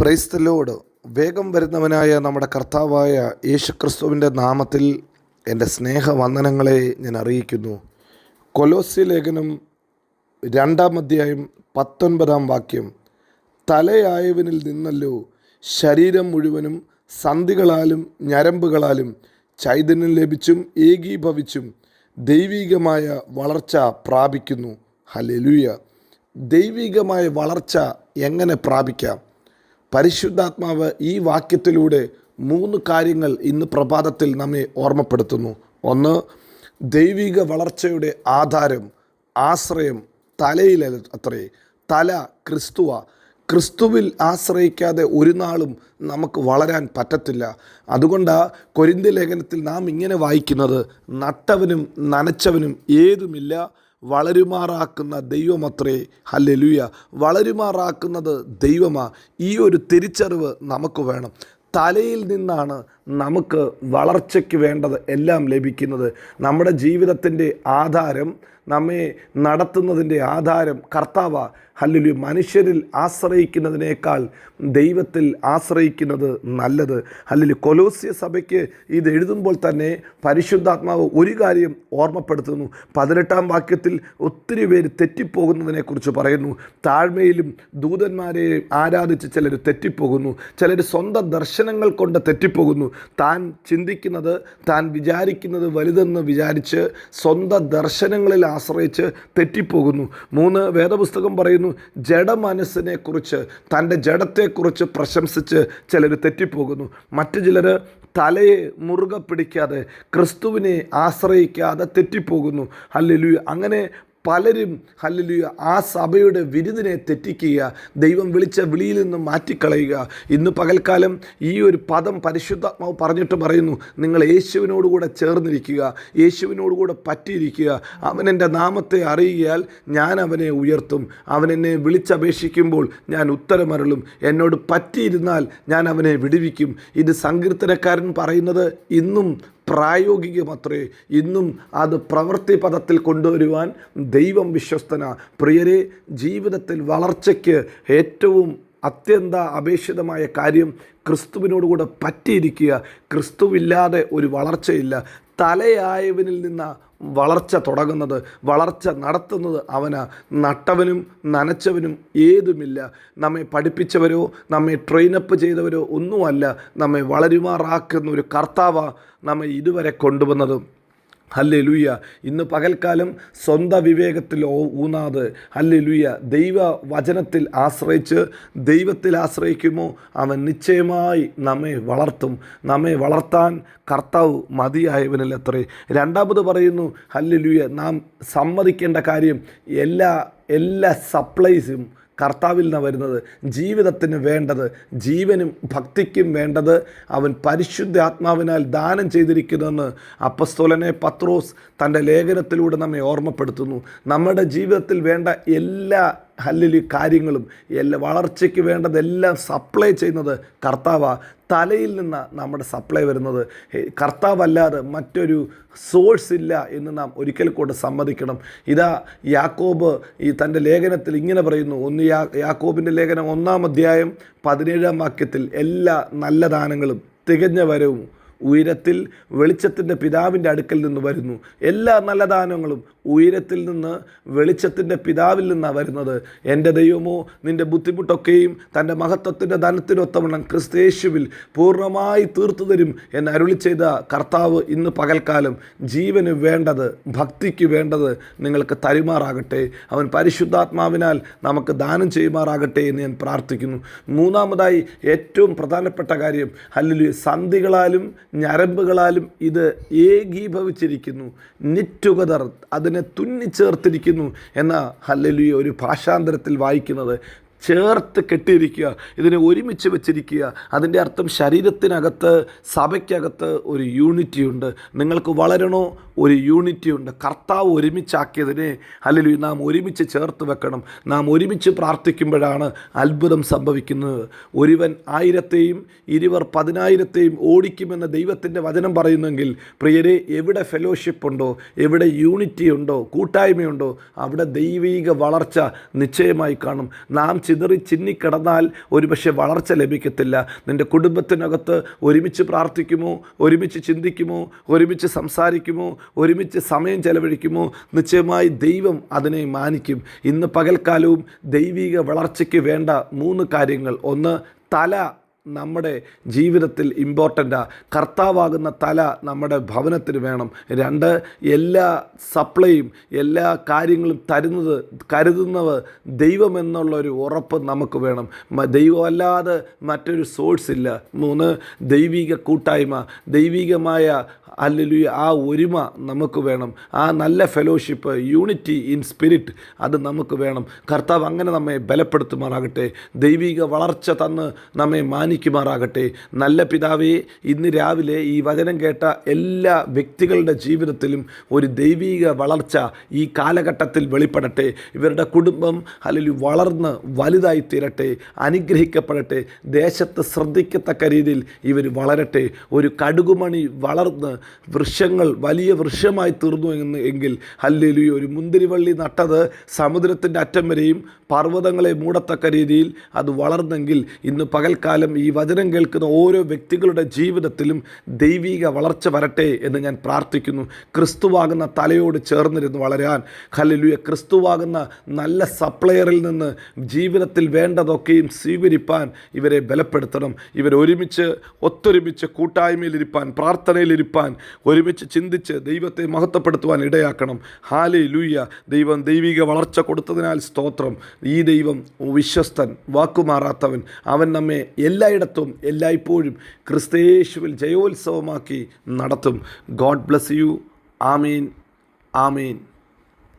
Praise the Lord വേഗം വരുന്നവനായ നമ്മുടെ കർത്താവായ യേശുക്രിസ്തുവിന്റെ നാമത്തിൽ എന്റെ സ്നേഹവന്ദനങ്ങളെ ഞാൻ അറിയിക്കുന്നു. കൊലോസ്യ ലേഖനം രണ്ടാം അധ്യായം പത്തൊൻപതാം വാക്യം. തലയായവനിൽ നിന്നല്ലോ ശരീരം മുഴുവനും സന്ധികളാലും ഞരമ്പുകളാലും ചൈതന്യം ലഭിച്ചും ഏകീഭവിച്ചും ദൈവീകമായ വളർച്ച പ്രാപിക്കുന്നു. ഹലലുയ ദൈവികമായ വളർച്ച എങ്ങനെ പ്രാപിക്കാം? പരിശുദ്ധാത്മാവ് ഈ വാക്യത്തിലൂടെ മൂന്ന് കാര്യങ്ങൾ ഇന്ന് പ്രഭാതത്തിൽ നമ്മെ ഓർമ്മപ്പെടുത്തുന്നു. ഒന്ന് ദൈവിക വളർച്ചയുടെ ആധാരം ആശ്രയം തലയിൽ അത്രേ തല ക്രിസ്തുവ. ക്രിസ്തുവിൽ ആശ്രയിക്കാതെ ഒരു നാളും നമുക്ക് വളരാൻ പറ്റത്തില്ല. അതുകൊണ്ടാണ് കൊരിന്ത ലേഖനത്തിൽ നാം ഇങ്ങനെ വായിക്കുന്നത് നട്ടവനും നനച്ചവനും ഏതുമില്ല വളരുമാറാക്കുന്ന ദൈവമത്രേ ഹല്ലെലുയ. വളരുമാറാക്കുന്നത് ദൈവമാ. ഈ ഒരു തിരിച്ചറിവ് നമുക്ക് വേണം. തലയിൽ നിന്നാണ് നമുക്ക് വളർച്ചയ്ക്ക് വേണ്ടത് എല്ലാം ലഭിക്കുന്നത് നമ്മുടെ ജീവിതത്തിന്റെ ആധാരം നമ്മെ നടത്തുന്നതിന്റെ ആധാരം കർത്താവ. ഹല്ലുലു മനുഷ്യരിൽ ആശ്രയിക്കുന്നതിനേക്കാൾ ദൈവത്തിൽ ആശ്രയിക്കുന്നത് നല്ലത്. ഹല്ലുലു കൊലോസ്യ സഭയ്ക്ക് ഇത് എഴുതുമ്പോൾ തന്നെ പരിശുദ്ധാത്മാവ് ഒരു കാര്യം ഓർമ്മപ്പെടുത്തുന്നു. പതിനെട്ടാം വാക്യത്തിൽ ഒത്തിരി പേര് തെറ്റിപ്പോകുന്നതിനെക്കുറിച്ച് പറയുന്നു. താഴ്മയിലും ദൂതന്മാരെ ആരാധിച്ച് ചിലർ തെറ്റിപ്പോകുന്നു. ചിലർ സ്വന്തം ദർശനങ്ങൾ കൊണ്ട് തെറ്റിപ്പോകുന്നു. താൻ ചിന്തിക്കുന്നത് താൻ വിചാരിക്കുന്നത് വലുതെന്ന് വിചാരിച്ച് സ്വന്തം ദർശനങ്ങളിൽ ആശ്രയിച്ച് തെറ്റിപ്പോകുന്നു. മൂന്ന് വേദപുസ്തകം പറയുന്നു ജഡമനസ്സിനെ കുറിച്ച് തന്റെ ജഡത്തെക്കുറിച്ച് പ്രശംസിച്ച് ചിലർ തെറ്റിപ്പോകുന്നു. മറ്റു ചിലർ തലയെ മുറുകെ പിടിക്കാതെ ക്രിസ്തുവിനെ ആശ്രയിക്കാതെ തെറ്റിപ്പോകുന്നു. അല്ലെ അങ്ങനെ പലരും ഹല്ലലുയ ആ സഭയുടെ വിരുദിനെ തെറ്റിക്കുക ദൈവം വിളിച്ച വിളിയിൽ നിന്ന് മാറ്റിക്കളയുക. ഇന്ന് പകൽക്കാലം ഈ ഒരു പദം പരിശുദ്ധാത്മാവ് പറഞ്ഞിട്ട് പറയുന്നു നിങ്ങൾ യേശുവിനോടുകൂടെ ചേർന്നിരിക്കുക യേശുവിനോടുകൂടെ പറ്റിയിരിക്കുക. അവൻ എന്റെ നാമത്തെ അറിയിയാൽ ഞാൻ അവനെ ഉയർത്തും. അവൻ എന്നെ വിളിച്ചപേക്ഷിക്കുമ്പോൾ ഞാൻ ഉത്തരമരളും. എന്നോട് പറ്റിയിരുന്നാൽ ഞാൻ അവനെ വിടുവിക്കും. ഇത് സങ്കീർത്തനക്കാരൻ പറയുന്നത് ഇന്നും പ്രായോഗികമത്രേ. ഇന്നും അത് പ്രവൃത്തി പദത്തിൽ കൊണ്ടുവരുവാൻ ദൈവം വിശ്വസ്തന. പ്രിയരെ ജീവിതത്തിൽ വളർച്ചയ്ക്ക് ഏറ്റവും അത്യന്ത അപേക്ഷിതമായ കാര്യം ക്രിസ്തുവിനോടുകൂടെ പറ്റിയിരിക്കുക. ക്രിസ്തുവില്ലാതെ ഒരു വളർച്ചയില്ല. തലയായവനിൽ നിന്ന് വളർച്ച തുടങ്ങുന്നത്. വളർച്ച നടത്തുന്നത് അവന്. നട്ടവനും നനച്ചവനും ഏതുമില്ല. നമ്മെ പഠിപ്പിച്ചവരോ നമ്മെ ട്രെയിനപ്പ് ചെയ്തവരോ ഒന്നുമല്ല. നമ്മെ വളരുമാറാക്കുന്ന ഒരു കർത്താവ നമ്മെ ഇതുവരെ കൊണ്ടുവന്നതും. ഹല്ലേ ലുയ്യ ഇന്ന് പകൽക്കാലം സ്വന്തം വിവേകത്തിൽ ഊന്നാതെ ഹല്ലേ ലുയ്യ ദൈവ വചനത്തിൽ ആശ്രയിച്ച് ദൈവത്തിൽ ആശ്രയിക്കുമോ? അവൻ നിശ്ചയമായി നമ്മെ വളർത്തും. നമ്മെ വളർത്താൻ കർത്താവ് മതിയായവനിൽ അത്രേ. രണ്ടാമത് പറയുന്നു ഹല്ലേ ലുയ്യ നാം സമ്മതിക്കേണ്ട കാര്യം എല്ലാ എല്ലാ സപ്ലൈസും കർത്താവിൽ നിന്ന് വരുന്നത്. ജീവിതത്തിന് വേണ്ടത് ജീവനും ഭക്തിക്കും വേണ്ടത് അവൻ പരിശുദ്ധ ആത്മാവിനാൽ ദാനം ചെയ്തിരിക്കുന്നെന്ന് അപ്പസ്തോലനെ പത്രോസ് തന്റെ ലേഖനത്തിലൂടെ നമ്മെ ഓർമ്മപ്പെടുത്തുന്നു. നമ്മുടെ ജീവിതത്തിൽ വേണ്ട എല്ലാ ഹല്ലിലി കാര്യങ്ങളും എല്ലാ വളർച്ചയ്ക്ക് വേണ്ടതെല്ലാം സപ്ലൈ ചെയ്യുന്നത് കർത്താവ. തലയിൽ നിന്ന് നമ്മുടെ സപ്ലൈ വരുന്നത്. കർത്താവല്ലാതെ മറ്റൊരു സോഴ്സ് ഇല്ല എന്ന് നാം ഒരിക്കൽ കൂടെ സമ്മതിക്കണം. ഇതാ യാക്കോബ് ഈ തന്റെ ലേഖനത്തിൽ ഇങ്ങനെ പറയുന്നു. ഒന്ന് യാ യാക്കോബിന്റെ ലേഖനം ഒന്നാം അധ്യായം പതിനേഴാം വാക്യത്തിൽ എല്ലാ നല്ല ദാനങ്ങളും തികഞ്ഞ വരവും ഉയരത്തിൽ വെളിച്ചത്തിന്റെ പിതാവിന്റെ അടുക്കൽ നിന്ന് വരുന്നു. എല്ലാ നല്ല ദാനങ്ങളും ഉയരത്തിൽ നിന്ന് വെളിച്ചത്തിന്റെ പിതാവിൽ നിന്നാണ് വരുന്നത്. എന്റെ ദൈവമോ നിന്റെ ബുദ്ധിമുട്ടൊക്കെയും തന്റെ മഹത്വത്തിന്റെ ധനത്തിനൊത്തവണ്ണം ക്രിസ്തേശുവിൽ പൂർണമായി തീർത്തു തരും എന്ന് അരുളി ചെയ്ത കർത്താവ് ഇന്ന് പകൽക്കാലം ജീവന് വേണ്ടത് ഭക്തിക്ക് വേണ്ടത് നിങ്ങൾക്ക് തരുമാറാകട്ടെ. അവൻ പരിശുദ്ധാത്മാവിനാൽ നമുക്ക് ദാനം ചെയ്യുമാറാകട്ടെ എന്ന് ഞാൻ പ്രാർത്ഥിക്കുന്നു. മൂന്നാമതായി ഏറ്റവും പ്രധാനപ്പെട്ട കാര്യം അല്ലെങ്കിൽ സന്ധികളാലും ഞരമ്പുകളാലും ഇത് ഏകീഭവിച്ചിരിക്കുന്നു. നിറ്റുകതർ അതിനെ തുന്നിച്ചേർത്തിരിക്കുന്നു എന്ന ഹല്ലലുയ ഒരു ഭാഷാന്തരത്തിൽ വായിക്കുന്നത് ചേർത്ത് കെട്ടിയിരിക്കുക ഇതിനെ ഒരുമിച്ച് വെച്ചിരിക്കുക അതിന്റെ അർത്ഥം ശരീരത്തിനകത്ത് സഭയ്ക്കകത്ത് ഒരു യൂണിറ്റി ഉണ്ട് നിങ്ങൾക്ക് വളരണോ ഒരു യൂണിറ്റി ഉണ്ട്. കർത്താവ് ഒരുമിച്ചാക്കിയതിനെ അല്ലെങ്കിൽ നാം ഒരുമിച്ച് ചേർത്ത് വെക്കണം. നാം ഒരുമിച്ച് പ്രാർത്ഥിക്കുമ്പോഴാണ് അത്ഭുതം സംഭവിക്കുന്നത്. ഒരുവൻ ആയിരത്തെയും ഇരുവർ പതിനായിരത്തെയും ഓടിക്കുമെന്ന ദൈവത്തിന്റെ വചനം പറയുന്നെങ്കിൽ പ്രിയരെ എവിടെ ഫെലോഷിപ്പ് ഉണ്ടോ എവിടെ യൂണിറ്റി ഉണ്ടോ കൂട്ടായ്മയുണ്ടോ അവിടെ ദൈവീക വളർച്ച നിശ്ചയമായി കാണും. നാം ചിതറി ചിന്നിക്കിടന്നാൽ ഒരുപക്ഷെ വളർച്ച ലഭിക്കത്തില്ല. നിന്റെ കുടുംബത്തിനകത്ത് ഒരുമിച്ച് പ്രാർത്ഥിക്കുമോ ഒരുമിച്ച് ചിന്തിക്കുമോ ഒരുമിച്ച് സംസാരിക്കുമോ ഒരുമിച്ച് സമയം ചെലവഴിക്കുമോ? നിശ്ചയമായി ദൈവം അതിനെ മാനിക്കും. ഇന്ന് പകൽക്കാലവും ദൈവിക വളർച്ചയ്ക്ക് വേണ്ട മൂന്ന് കാര്യങ്ങൾ. ഒന്ന് തല നമ്മുടെ ജീവിതത്തിൽ ഇമ്പോർട്ടന്റാണ് കർത്താവാകുന്ന തല നമ്മുടെ ഭവനത്തിന് വേണം. രണ്ട് എല്ലാ സപ്ലൈയും എല്ലാ കാര്യങ്ങളും തരുന്നത് കരുതുന്നവർ ദൈവമെന്നുള്ളൊരു ഉറപ്പ് നമുക്ക് വേണം. ദൈവമല്ലാതെ മറ്റൊരു സോഴ്സ് ഇല്ല. മൂന്ന് ദൈവിക കൂട്ടായ്മ ദൈവികമായ അല്ലെങ്കിൽ ആ ഒരുമ നമുക്ക് വേണം. ആ നല്ല ഫെലോഷിപ്പ് യൂണിറ്റി ഇൻ സ്പിരിറ്റ് അത് നമുക്ക് വേണം. കർത്താവ് അങ്ങനെ നമ്മെ ബലപ്പെടുത്തുമാറാകട്ടെ. ദൈവിക വളർച്ച തന്ന് നമ്മെ മാനിക്കുമാറാകട്ടെ നല്ല പിതാവേ ഇന്ന് രാവിലെ ഈ വചനം കേട്ട എല്ലാ വ്യക്തികളുടെ ജീവിതത്തിലും ഒരു ദൈവീക വളർച്ച ഈ കാലഘട്ടത്തിൽ വെളിപ്പെടട്ടെ. ഇവരുടെ കുടുംബം അല്ലെങ്കിൽ വളർന്ന് വലുതായി തീരട്ടെ അനുഗ്രഹിക്കപ്പെടട്ടെ ദേശത്ത് ശ്രദ്ധിക്കത്തക്ക രീതിയിൽ ഇവർ വളരട്ടെ. ഒരു കടുകുമണി വളർന്ന് വൃക്ഷങ്ങൾ വലിയ വൃക്ഷമായി തീർന്നു എന്ന് എങ്കിൽ അല്ലെങ്കിൽ ഒരു മുന്തിരിവള്ളി നട്ടത് സമുദ്രത്തിന്റെ അറ്റം വരെയും പർവതങ്ങളെ മൂടത്തക്ക രീതിയിൽ അത് വളർന്നെങ്കിൽ ഇന്ന് പകൽക്കാലം വചനം കേൾക്കുന്ന ഓരോ വ്യക്തികളുടെ ജീവിതത്തിലും ദൈവിക വളർച്ച വരട്ടെ എന്ന് ഞാൻ പ്രാർത്ഥിക്കുന്നു. ക്രിസ്തുവാകുന്ന തലയോട് ചേർന്നിരുന്ന് വളരാൻ. ഹല്ലേലൂയ. ക്രിസ്തുവാകുന്ന നല്ല സപ്ലയറിൽ നിന്ന് ജീവിതത്തിൽ വേണ്ടതൊക്കെയും സ്വീകരിപ്പാൻ ഇവരെ ബലപ്പെടുത്തണം. ഇവരൊരുമിച്ച് ഒത്തൊരുമിച്ച് കൂട്ടായ്മയിലിരിപ്പാൻ പ്രാർത്ഥനയിലിരിപ്പാൻ ഒരുമിച്ച് ചിന്തിച്ച് ദൈവത്തെ മഹത്വപ്പെടുത്തുവാൻ ഇടയാക്കണം. ഹാലേ ലൂയ്യ ദൈവം ദൈവിക വളർച്ച കൊടുത്തതിനാൽ സ്തോത്രം. ഈ ദൈവം വിശ്വസ്തൻ വാക്കുമാറാത്തവൻ. അവൻ നമ്മെ എല്ലായിടത്തും എല്ലായ്പ്പോഴും ക്രിസ്തയേശുവിൽ ജയോത്സവമാക്കി നടത്തും. ഗോഡ് ബ്ലസ് യു ആമീൻ. ആമീൻ.